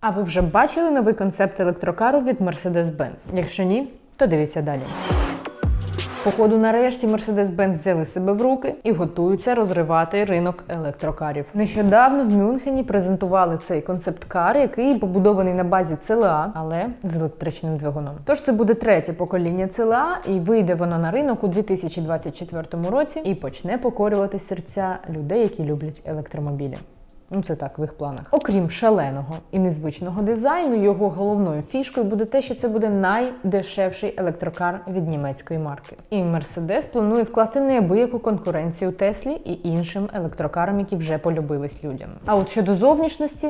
А ви вже бачили новий концепт електрокару від Mercedes-Benz? Якщо ні, то дивіться далі. Походу, нарешті Mercedes-Benz взяли себе в руки і готуються розривати ринок електрокарів. Нещодавно в Мюнхені презентували цей концепт-кар, який побудований на базі ЦЛА, але з електричним двигуном. Тож це буде третє покоління ЦЛА, і вийде воно на ринок у 2024 році і почне покорювати серця людей, які люблять електромобілі. Ну, це так, в їх планах. Окрім шаленого і незвичного дизайну, його головною фішкою буде те, що це буде найдешевший електрокар від німецької марки. І Мерседес планує скласти неабияку конкуренцію Теслі і іншим електрокарам, які вже полюбились людям. А от щодо зовнішності.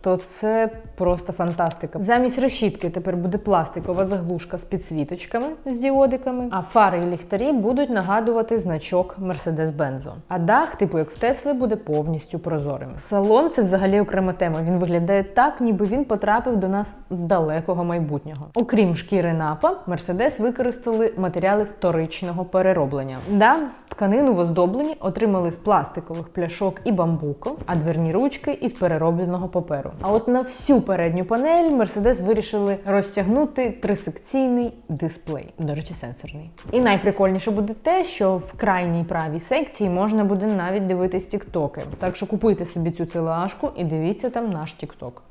То це просто фантастика. Замість решітки тепер буде пластикова заглушка з підсвіточками з діодиками, а фари і ліхтарі будуть нагадувати значок Mercedes-Benz. А дах, типу як в Тесли, буде повністю прозорим. Салон це взагалі окрема тема. Він виглядає так, ніби він потрапив до нас з далекого майбутнього. Окрім шкіри напа, Mercedes використали матеріали вторичного перероблення. Да, тканину в оздобленні отримали з пластикових пляшок і бамбуку, а дверні ручки із переробленого паперу. А от на всю передню панель Mercedes вирішили розтягнути трисекційний дисплей, до речі, сенсорний. І найприкольніше буде те, що в крайній правій секції можна буде навіть дивитись тіктоки. Так що купуйте собі цю целашку і дивіться там наш тікток.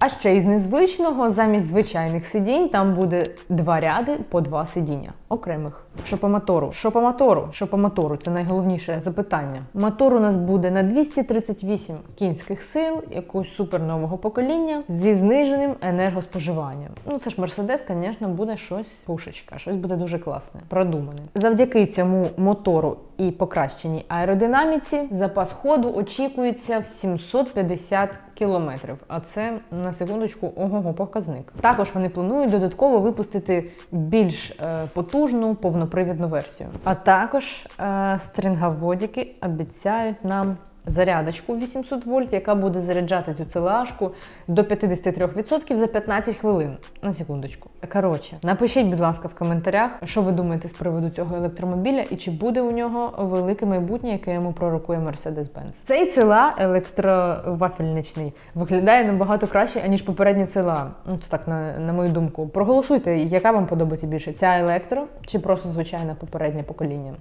А ще із незвичного, замість звичайних сидінь, там буде два ряди по два сидіння окремих. Що по мотору? Що по мотору? Що по мотору? Це найголовніше запитання. Мотор у нас буде на 238 кінських сил, якогось супернового покоління зі зниженим енергоспоживанням. Ну це ж Мерседес, звісно, буде щось пушечка, щось буде дуже класне, продумане. Завдяки цьому мотору і покращеній аеродинаміці запас ходу очікується в 750 кілометрів. А це на секундочку ого показник. Також вони планують додатково випустити більш е, потужну повнопривідну версію. А також е, стрінгаводіки обіцяють нам зарядочку 800 вольт, яка буде заряджати цю целашку до 53% за 15 хвилин. На секундочку. Коротше, напишіть, будь ласка, в коментарях, що ви думаєте з приводу цього електромобіля і чи буде у нього велике майбутнє, яке йому пророкує Mercedes-Benz. Цей ціла електровафельничний виглядає набагато краще, аніж попередні ціла. Ну, це так, на, на мою думку. Проголосуйте, яка вам подобається більше: ця електро чи просто звичайне попереднє покоління.